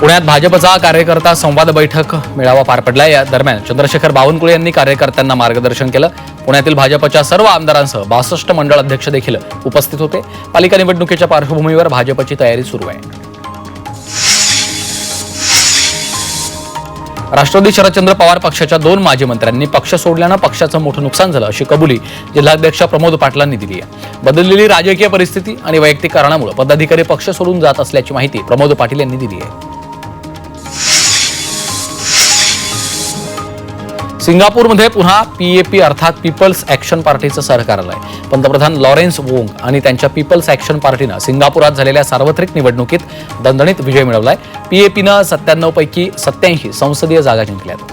पुण्यात भाजपचा कार्यकर्ता संवाद बैठक मेळावा पार पडला या दरम्यान चंद्रशेखर बावनकुळे यांनी कार्यकर्त्यांना मार्गदर्शन केलं. पुण्यातील भाजपच्या सर्व आमदारांसह बासष्ट मंडळ अध्यक्ष देखील उपस्थित होते. पालिका निवडणुकीच्या पार्श्वभूमीवर भाजपची तयारी सुरू आहे. राष्ट्रवादी शरदचंद्र पवार पक्षाच्या दोन माजी मंत्र्यांनी पक्ष सोडल्यानं पक्षाचं मोठं नुकसान झालं अशी कबुली जिल्हाध्यक्ष प्रमोद पाटलांनी दिली आहे. बदललेली राजकीय परिस्थिती आणि वैयक्तिक कारणामुळे पदाधिकारी पक्ष सोडून जात असल्याची माहिती प्रमोद पाटील यांनी दिली आहे. सिंगापूरमध्ये पुन्हा पीएपी अर्थात पीपल्स ॲक्शन पार्टीचं सरकार आलंय. पंतप्रधान लॉरेन्स वोंग आणि त्यांच्या पीपल्स ॲक्शन पार्टीनं सिंगापुरात झालेल्या सार्वत्रिक निवडणुकीत दणदणीत विजय मिळवलाय. पीएपीनं सत्त्याण्णव पैकी सत्याऐंशी संसदीय जागा जिंकल्यात.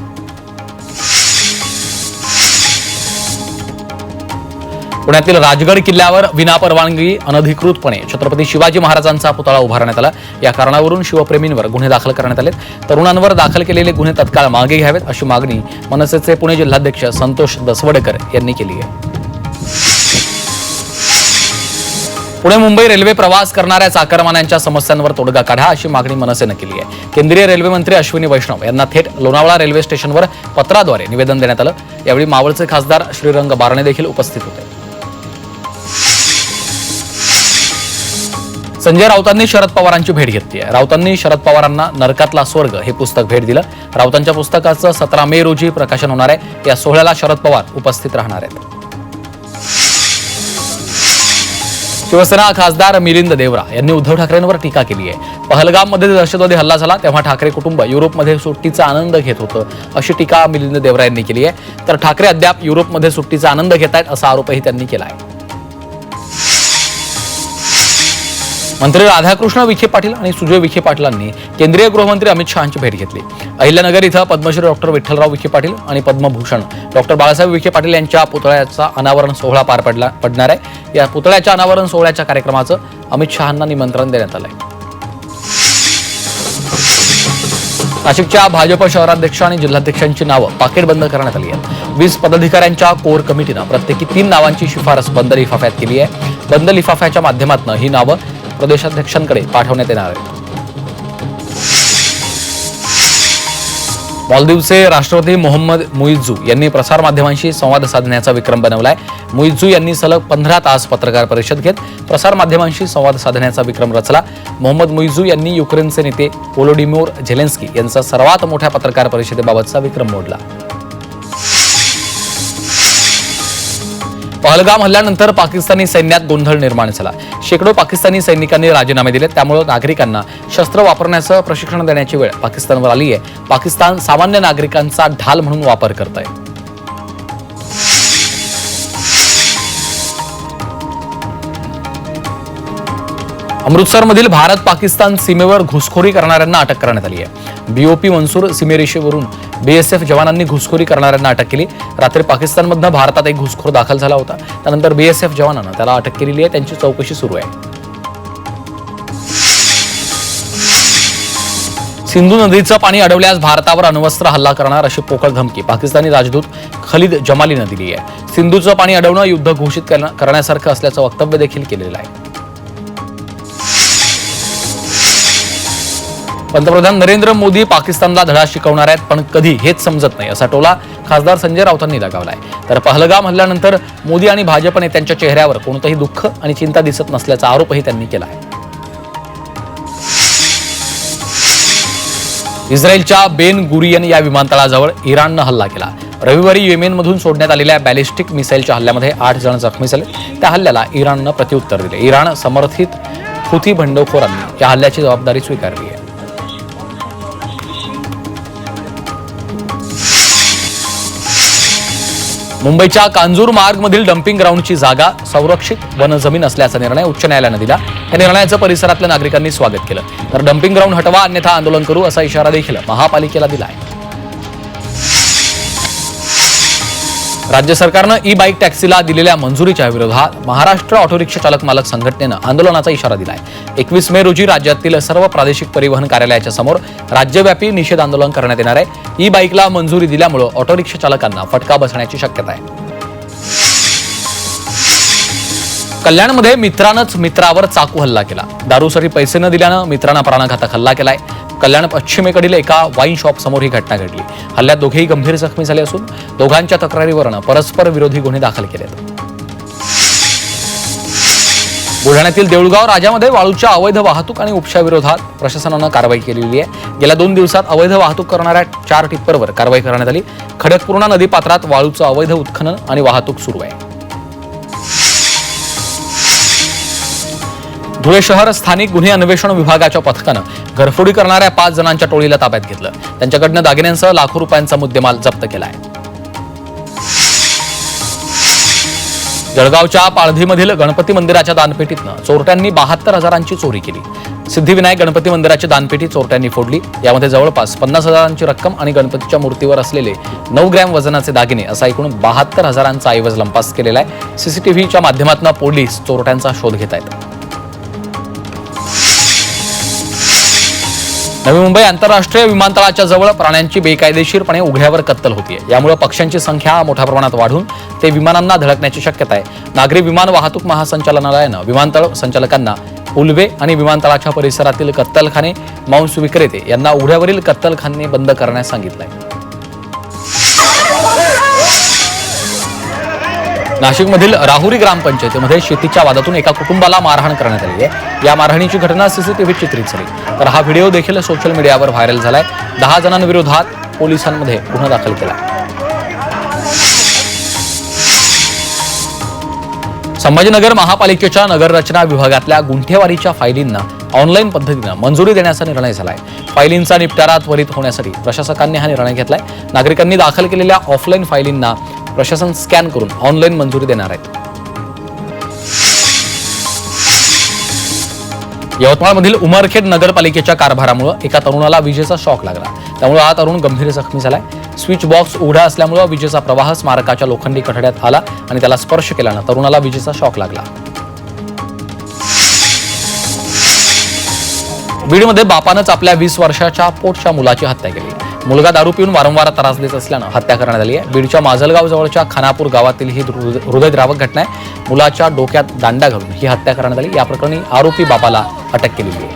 पुण्यातील राजगड किल्ल्यावर विनापरवानगी अनधिकृतपणे छत्रपती शिवाजी महाराजांचा पुतळा उभारण्यात आला. या कारणावरून शिवप्रेमींवर गुन्हे दाखल करण्यात आले तरुणांवर दाखल केलेले गुन्हे तत्काळ मागे घ्यावेत अशी मागणी मनसेचे पुणे जिल्हाध्यक्ष संतोष दसवडकर यांनी केली आहे. पुणे मुंबई रेल्वे प्रवास करणाऱ्या चाकरमान्यांच्या समस्यांवर तोडगा काढा अशी मागणी मनसेनं केली आहे. केंद्रीय रेल्वे मंत्री अश्विनी वैष्णव यांना थेट लोणावळा रेल्वे स्टेशनवर पत्राद्वारे निवेदन देण्यात आलं. यावेळी मावळचे खासदार श्रीरंग बारणे देखील उपस्थित होते. संजय राऊतांनी शरद पवारांची भेट घेतली आहे. राऊतांनी शरद पवारांना नरकातला स्वर्ग हे पुस्तक भेट दिलं. राऊतांच्या पुस्तकाचं सतरा मे रोजी प्रकाशन होणार आहे. या सोहळ्याला शरद पवार उपस्थित राहणार आहेत. शिवसेना खासदार मिलिंद देवरा यांनी उद्धव ठाकरेंवर टीका केली आहे. पहलगाममध्ये दहशतवादी हल्ला झाला तेव्हा ठाकरे कुटुंब युरोपमध्ये सुट्टीचा आनंद घेत होतं अशी टीका मिलिंद देवरा यांनी केली आहे. तर ठाकरे अद्याप युरोपमध्ये सुट्टीचा आनंद घेत आहेत असा आरोपही त्यांनी केला आहे. मंत्री राधाकृष्ण विखे पाटील आणि सुजय विखे पाटलांनी केंद्रीय गृहमंत्री अमित शहाची भेट घेतली. अहिल्यानगर इथं पद्मश्री डॉक्टर विठ्ठलराव विखे पाटील आणि पद्मभूषण डॉक्टर बाळासाहेब विखे पाटील यांच्या पुतळ्याचा अनावरण सोहळा पार पडला पडणार आहे. या पुतळ्याच्या अनावरण सोहळ्याच्या कार्यक्रमाचं अमित शहांना निमंत्रण देण्यात आलंय. नाशिकच्या भाजप शहराध्यक्ष आणि जिल्हाध्यक्षांची नावं पाकिटबंद करण्यात आली आहेत. वीस पदाधिकाऱ्यांच्या कोर कमिटीनं प्रत्येकी तीन नावांची शिफारस बंद लिफाफ्यात केली आहे. बंद लिफाफ्याच्या माध्यमातून ही नावं प्रदेशाध्यक्षांकडे पाठवण्यात येणार आहे. मालदीवचे राष्ट्रपती मोहम्मद मुईजू यांनी प्रसारमाध्यमांशी संवाद साधण्याचा विक्रम बनवलाय. मुईजू यांनी सलग पंधरा तास पत्रकार परिषद घेत प्रसारमाध्यमांशी संवाद साधण्याचा विक्रम रचला. मोहम्मद मुईजू यांनी युक्रेनचे नेते ओलोडिमोर झेलेन्स्की यांचा सर्वात मोठ्या पत्रकार परिषदेबाबतचा विक्रम मोडला. पहलगाम हल्ल्यानंतर पाकिस्तानी सैन्यात गोंधळ निर्माण झाला. शेकडो पाकिस्तानी सैनिकांनी राजीनामे दिले त्यामुळे नागरिकांना शस्त्र वापरण्याचं प्रशिक्षण देण्याची वेळ पाकिस्तानवर आली आहे पाकिस्तान सामान्य नागरिकांचा ढाल म्हणून वापर करत आहे अमृतसरमधील भारत पाकिस्तान सीमेवर घुसखोरी करणाऱ्यांना अटक करण्यात आली आहे बीओपी मनसूर सीमेरेषेवरून बीएसएफ जवानांनी घुसखोरी करणाऱ्यांना अटक केली. रात्री पाकिस्तानमधनं भारतात एक घुसखोर दाखल झाला होता. त्यानंतर बीएसएफ जवानानं त्याला अटक केलेली आहे. त्यांची चौकशी सुरू आहे. सिंधू नदीचं पाणी अडवल्यास भारतावर अण्वस्त्र हल्ला करणार अशी पोकळ धमकी पाकिस्तानी राजदूत खलीद जमालीनं दिली आहे. सिंधूचं पाणी अडवणं युद्ध घोषित करण्यासारखं असल्याचं वक्तव्य देखील केलेलं आहे. पंतप्रधान नरेंद्र मोदी पाकिस्तानला धडा शिकवणार आहेत पण कधी हेच समजत नाही असा टोला खासदार संजय राऊतांनी लगावलाय. तर पहलगाम हल्ल्यानंतर मोदी आणि भाजप नेत्यांच्या चेहऱ्यावर कोणतंही दुःख आणि चिंता दिसत नसल्याचा आरोपही त्यांनी केला आहे इस्रायलच्या बेन गुरियन या विमानतळाजवळ इराणनं हल्ला केला. रविवारी येमेनमधून सोडण्यात आलेल्या बॅलिस्टिक मिसाईलच्या हल्ल्यामध्ये आठ जण जखमी झाले. त्या हल्ल्याला इराणनं प्रत्युत्तर दिले. इराण समर्थित हुथी बंडखोरांनी या हल्ल्याची जबाबदारी स्वीकारली आहे. मुंबईच्या कांजूर मार्गमधील डम्पिंग ग्राउंडची जागा संरक्षित वनजमीन असल्याचा निर्णय उच्च न्यायालयानं दिला. या निर्णयाचं परिसरातल्या नागरिकांनी स्वागत केलं. तर डम्पिंग ग्राउंड हटवा अन्यथा आंदोलन करू असा इशारा देखील महापालिकेला दिला आहे राज्य सरकारनं ई बाईक टॅक्सीला दिलेल्या मंजुरीच्या विरोधात महाराष्ट्र ऑटो रिक्षा चालक मालक संघटनेनं आंदोलनाचा इशारा दिलाय. एकवीस मे रोजी राज्यातील सर्व प्रादेशिक परिवहन कार्यालयाच्या समोर राज्यव्यापी निषेध आंदोलन करण्यात येणार आहे. ई बाईकला मंजुरी दिल्यामुळे ऑटो रिक्षा चालकांना फटका बसण्याची शक्यता आहे. कल्याणमध्ये मित्रानंच मित्रावर चाकू हल्ला केला. दारूसाठी पैसे न दिल्यानं मित्रानं प्राणघातक हल्ला केलाय. कल्याण पश्चिमेकडील एका वाईन शॉप समोर ही घटना घडली. हल्ल्यात दोघेही गंभीर जखमी झाले असून दोघांच्या तक्रारीवरनं परस्पर विरोधी गुन्हे दाखल केलेत. बुलढाण्यातील देऊळगाव राजामध्ये वाळूच्या अवैध वाहतूक आणि उपशाविरोधात प्रशासनानं कारवाई केलेली आहे. गेल्या दोन दिवसात अवैध वाहतूक करणाऱ्या चार टिप्परवर कारवाई करण्यात आली. खडकपूर्णा नदी पात्रात वाळूचं अवैध उत्खनन आणि वाहतूक सुरू आहे. धुळे शहर स्थानिक गुन्हे अन्वेषण विभागाच्या पथकानं घरफोडी करणाऱ्या पाच जणांच्या टोळीला ताब्यात घेतलं. त्यांच्याकडनं दागिन्यांसह लाखो रुपयांचा मुद्देमाल जप्त केलाय. जळगावच्या पाळधीमधील गणपती मंदिराच्या दानपेटीतनं चोरट्यांनी बहात्तर हजारांची चोरी केली. सिद्धिविनायक गणपती मंदिराची दानपेटी चोरट्यांनी फोडली. यामध्ये जवळपास पन्नास हजारांची रक्कम आणि गणपतीच्या मूर्तीवर असलेले नऊ ग्रॅम वजनाचे दागिने असा एकूण बहात्तर हजारांचा ऐवज लंपास केलेला आहे. सीसीटीव्हीच्या माध्यमातून पोलीस चोरट्यांचा शोध घेत आहेत. नवी मुंबई आंतरराष्ट्रीय विमानतळाच्या जवळ प्राण्यांची बेकायदेशीरपणे उघड्यावर कत्तल होतीये. यामुळे पक्ष्यांची संख्या मोठ्या प्रमाणात वाढून ते विमानांना धडकण्याची शक्यता आहे. नागरी विमान वाहतूक महासंचालनालयानं विमानतळ संचालकांना उल्वे आणि विमानतळाच्या परिसरातील कत्तलखाने मांस विक्रेते यांना उघड्यावरील कत्तलखाने बंद करण्यास सांगितलं आहे नाशिकमधील राहुरी ग्रामपंचायतीमध्ये शेतीच्या वादातून एका कुटुंबाला मारहाण करण्यात आली आहे. या मारहाणीची घटना सीसीटीव्ही चित्रित झाली. तर हा व्हिडिओ देखील सोशल मीडियावर व्हायरल झालाय. दहा जणांविरोधात पोलिसांमध्ये गुन्हा दाखल केला. संभाजीनगर महापालिकेच्या नगररचना विभागातल्या गुंठेवारीच्या फायलींना ऑनलाईन पद्धतीनं मंजुरी देण्याचा निर्णय झालाय. फायलींचा निपटारा त्वरित होण्यासाठी प्रशासकांनी हा निर्णय घेतलाय. नागरिकांनी दाखल केलेल्या ऑफलाईन फायलींना प्रशासन स्कॅन करून ऑनलाईन मंजुरी देणार आहे यवतमाळमधील उमरखेड नगरपालिकेच्या कारभारामुळे एका तरुणाला विजेचा शॉक लागला. त्यामुळे हा तरुण गंभीर जखमी झालाय. स्विच बॉक्स उघडा असल्यामुळे विजेचा प्रवाह स्मारकाच्या लोखंडी कठड्यात आला आणि त्याला स्पर्श केल्यानं तरुणाला विजेचा शॉक लागला. बीडमध्ये बापानंच आपल्या वीस वर्षाच्या पोटच्या मुलाची हत्या केली. मुलगा दारू पिऊन वारंवार त्रास देत असल्यानं हत्या करण्यात आली आहे. बीडच्या माजलगाव जवळच्या खानापूर गावातील ही हृदयद्रावक घटना आहे. मुलाच्या डोक्यात दांडा घालून ही हत्या करण्यात आली. या प्रकरणी आरोपी बापाला अटक केलेली आहे.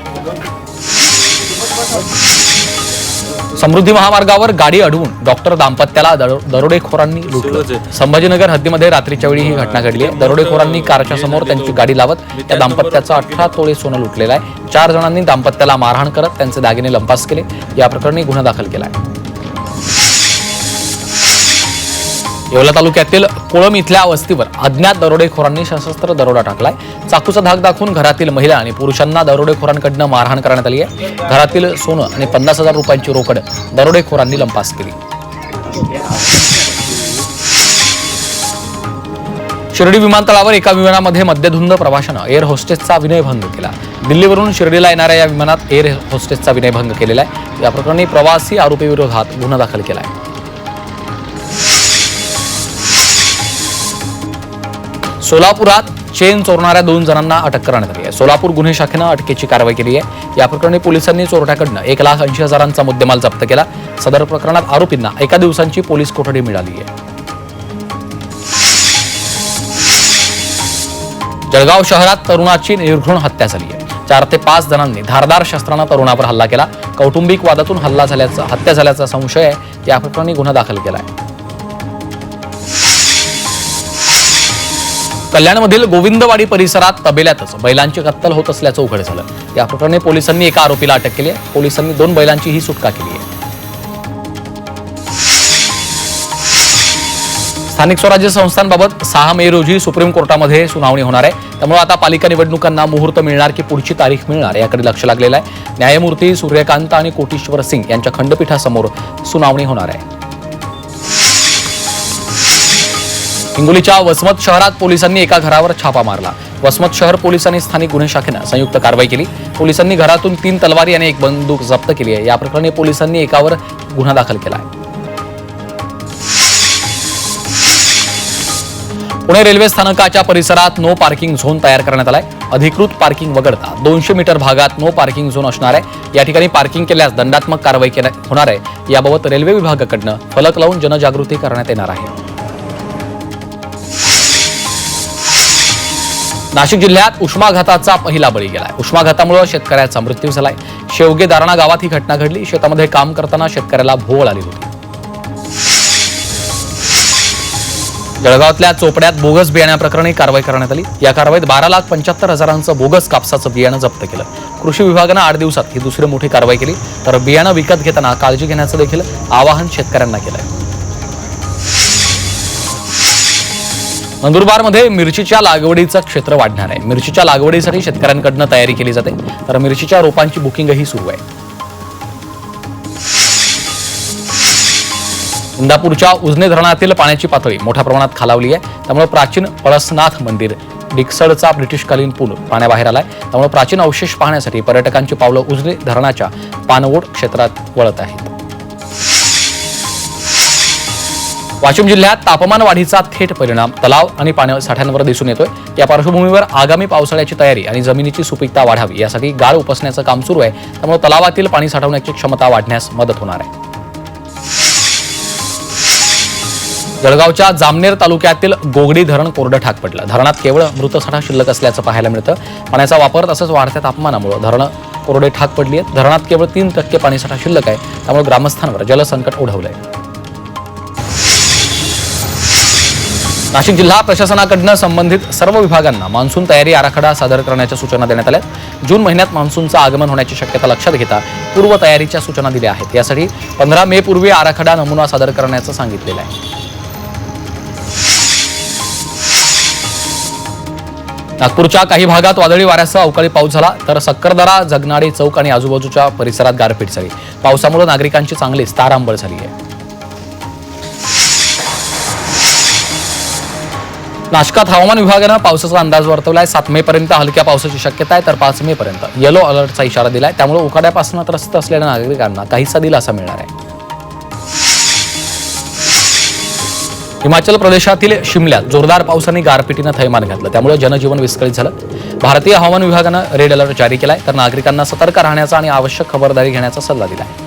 समृद्धी महामार्गावर गाडी अडवून डॉक्टर दाम्पत्याला दरो- दरोडेखोरांनी लुटलं. संभाजीनगर हद्दीमध्ये रात्रीच्या वेळी ही घटना घडली आहे. दरोडेखोरांनी कारच्या समोर त्यांची गाडी लावत त्या दाम्पत्याचं अठरा तोळे सोनं लुटलेलं आहे. चार जणांनी दाम्पत्याला मारहाण करत त्यांचे दागिने लंपास केले. या प्रकरणी गुन्हा दाखल केला आहे. येवला तालुक्यातील कोळम इथल्या वस्तीवर अज्ञात दरोडेखोरांनी सशस्त्र दरोडा टाकलाय. चाकूचा धाक दाखवून घरातील महिला आणि पुरुषांना दरोडेखोरांकडनं मारहाण करण्यात आली आहे. घरातील सोनं आणि पन्नास हजार रुपयांची रोकड दरोडेखोरांनी लंपास केली. शिर्डी विमानतळावर एका विमानामध्ये मद्यधुंद प्रवाशानं एअर होस्टेसचा विनयभंग केला. दिल्लीवरून शिर्डीला येणाऱ्या या विमानात एअर होस्टेसचा विनयभंग केलेला आहे. या प्रकरणी प्रवासी आरोपी विरोधात गुन्हा दाखल केला आहे सोलापुरात चेन चोरणाऱ्या दोन जणांना अटक करण्यात आली आहे. सोलापूर गुन्हे शाखेनं अटकेची कारवाई केली आहे. या प्रकरणी पोलिसांनी चोरट्याकडनं एक लाख ऐंशी हजारांचा मुद्देमाल जप्त केला. सदर प्रकरणात आरोपींना एका दिवसांची पोलीस कोठडी मिळाली आहे. जळगाव शहरात तरुणाची निर्घृण हत्या झाली आहे. चार ते पाच जणांनी धारदार शस्त्रानं तरुणावर हल्ला केला. कौटुंबिक वादातून हल्ला झाल्याचा हत्या झाल्याचा संशय आहे. या प्रकरणी गुन्हा दाखल केला आहे. कल्याणमधील गोविंदवाडी परिसरात तबेल्यातच बैलांची कत्तल होत असल्याचं उघड झालं. या प्रकरणी पोलिसांनी एका आरोपीला अटक केली आहे. पोलिसांनी दोन बैलांची ही सुटका केली आहे. स्थानिक स्वराज्य संस्थांबाबत सहा मे रोजी सुप्रीम कोर्टामध्ये सुनावणी होणार आहे. त्यामुळे आता पालिका निवडणुकांना मुहूर्त मिळणार की पुढची तारीख मिळणार याकडे लक्ष लागलेलं आहे. न्यायमूर्ती सूर्यकांत आणि कोटीश्वर सिंग यांच्या खंडपीठासमोर सुनावणी होणार आहे. हिंगोलीच्या वसमत शहरात पोलिसांनी एका घरावर छापा मारला. वसमत शहर पोलिसांनी स्थानिक गुन्हे शाखेनं संयुक्त कारवाई केली. पोलिसांनी घरातून तीन तलवारी आणि एक बंदूक जप्त केली आहे. या प्रकरणी पोलिसांनी एकावर गुन्हा दाखल केला आहे. पुणे रेल्वे स्थानकाच्या परिसरात नो पार्किंग झोन तयार करण्यात आलाय. अधिकृत पार्किंग वगळता दोनशे मीटर भागात नो पार्किंग झोन असणार आहे. या ठिकाणी पार्किंग केल्यास दंडात्मक कारवाई होणार आहे. याबाबत रेल्वे विभागाकडनं फलक लावून जनजागृती करण्यात येणार आहे. नाशिक जिल्ह्यात उष्माघाताचा पहिला बळी गेलाय. उष्माघातामुळे शेतकऱ्याचा मृत्यू झालाय. शेवगे दारणा गावात ही घटना घडली. शेतामध्ये काम करताना शेतकऱ्याला भोवळ आली होती. जळगावातल्या चोपड्यात बोगस बियाण्याप्रकरणी कारवाई करण्यात आली. या कारवाईत बारा लाख पंच्याहत्तर हजारांचं बोगस कापसाचं बियाणं जप्त केलं. कृषी विभागानं आठ दिवसात ही दुसरी मोठी कारवाई केली. तर बियाणं विकत घेताना काळजी घेण्याचं देखील आवाहन शेतकऱ्यांना केलंय. नंदुरबारमध्ये मिरचीच्या लागवडीचं क्षेत्र वाढणार आहे. मिरचीच्या लागवडीसाठी शेतकऱ्यांकडनं तयारी केली जाते. तर मिरचीच्या रोपांची बुकिंगही सुरू आहे. इंदापूरच्या उजने धरणातील पाण्याची पातळी मोठ्या प्रमाणात खालावली आहे. त्यामुळे प्राचीन पळसनाथ मंदिर डिक्सडचा ब्रिटिशकालीन पूल पाण्याबाहेर आलाय. त्यामुळे प्राचीन अवशेष पाहण्यासाठी पर्यटकांची पावलं उजने धरणाच्या पाणवोड क्षेत्रात वळत आहेत. वाशिम जिल्ह्यात तापमान वाढीचा थेट परिणाम. तलाव आणि पाणसाठ्यांवर दिसून येतोय. या पार्श्वभूमीवर आगामी पावसाळ्याची तयारी आणि जमिनीची सुपीकता वाढावी यासाठी गाळ उपसण्याचं काम सुरू आहे. त्यामुळे तलावातील पाणी साठवण्याची क्षमता वाढण्यास मदत होणार आहे. जळगावच्या जामनेर तालुक्यातील गोगडी धरण कोरडं ठाक पडलं. धरणात केवळ मृतसाठा शिल्लक असल्याचं पाहायला मिळतं. पाण्याचा वापर तसंच वाढत्या तापमानामुळे धरणं कोरडे ठाक पडली आहेत धरणात केवळ तीन टक्के पाणीसाठा शिल्लक आहे. त्यामुळे ग्रामस्थांवर जलसंकट ओढवलंय. नाशिक जिल्हा प्रशासनाकडनं संबंधित सर्व विभागांना मान्सून तयारी आराखडा सादर करण्याच्या सूचना देण्यात आल्या जून महिन्यात मान्सूनचं आगमन होण्याची शक्यता लक्षात घेता पूर्व तयारीच्या सूचना दिल्या आहेत. यासाठी पंधरा मे पूर्वी आराखडा नमुना सादर करण्याचं सांगितलेलं आहे. नागपूरच्या काही भागात वादळी वाऱ्यासह अवकाळी पाऊस झाला तर सक्करदरा जगनाडी चौक आणि आजूबाजूच्या परिसरात गारपीट झाली. पावसामुळे नागरिकांची चांगलीच तारांबळ झाली आहे. नाशकात हवामान विभागानं पावसाचा अंदाज वर्तवलाय. सात मे पर्यंत हलक्या पावसाची शक्यता आहे तर पाच मे पर्यंत. येलो अलर्टचा इशारा दिलाय. त्यामुळे उकाड्यापासून त्रस्त असलेल्या नागरिकांना काहीसा दिलासा मिळणार आहे. हिमाचल प्रदेशातील शिमल्यात जोरदार पावसाने गारपिटीनं थैमान घातलं. त्यामुळे जनजीवन विस्कळीत झालं. भारतीय हवामान विभागानं रेड अलर्ट जारी केलाय तर नागरिकांना सतर्क राहण्याचा आणि आवश्यक खबरदारी घेण्याचा सल्ला दिलाय.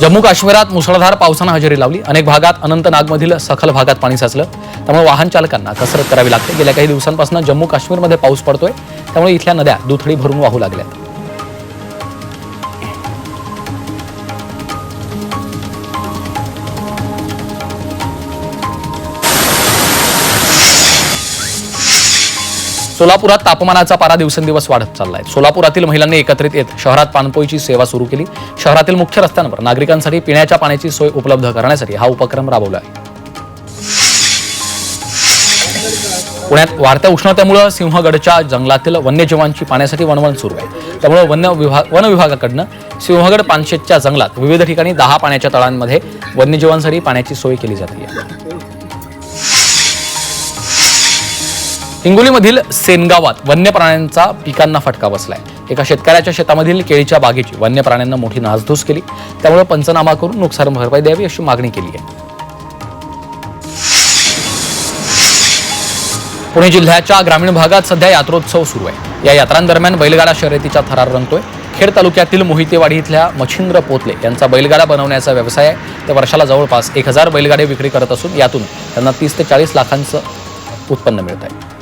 जम्मू काश्मीरात मुसळधार पावसानं हजेरी लावली. अनेक भागात अनंतनागमधील सखल भागात पाणी साचलं. त्यामुळे वाहन चालकांना कसरत करावी लागते. गेल्या काही दिवसांपासून जम्मू काश्मीरमध्ये पाऊस पडतोय. त्यामुळे इथल्या नद्या दुथडी भरून वाहू लागल्या सोलापुरात तापमानाचा पारा दिवसेंदिवस वाढत चाललाय. सोलापुरातील महिलांनी एकत्रित येत शहरात पाणपोईची सेवा सुरू केली. शहरातील मुख्य रस्त्यांवर नागरिकांसाठी पिण्याच्या पाण्याची सोय उपलब्ध करण्यासाठी हा उपक्रम राबवला आहे. पुण्यात वाढत्या उष्णतेमुळे सिंहगडच्या जंगलातील वन्यजीवांची पाण्यासाठी वणवण सुरू आहे. त्यामुळे वन्य विभाग वन विभागाकडनं सिंहगड पानशेतच्या जंगलात विविध ठिकाणी दहा पाण्याच्या तळांमध्ये वन्यजीवांसाठी पाण्याची सोय केली जाते हिंगोलीमधील सेनगावात वन्य प्राण्यांचा पिकांना फटका बसलाय. एका शेतकऱ्याच्या शेतामधील केळीच्या बागेची वन्य प्राण्यांना मोठी नासधूस केली. त्यामुळे पंचनामा करून नुकसान भरपाई द्यावी अशी मागणी केली आहे. पुणे जिल्ह्याच्या ग्रामीण भागात सध्या यात्रोत्सव सुरू आहे. या यात्रांदरम्यान बैलगाडा शर्यतीचा थरार रंगतोय. खेड तालुक्यातील मोहितेवाडी इथल्या मच्छिंद्र पोतले यांचा बैलगाडा बनवण्याचा व्यवसाय आहे. ते वर्षाला जवळपास एक हजार बैलगाडे विक्री करत असून यातून त्यांना तीस ते चाळीस लाखांचं उत्पन्न मिळत आहे.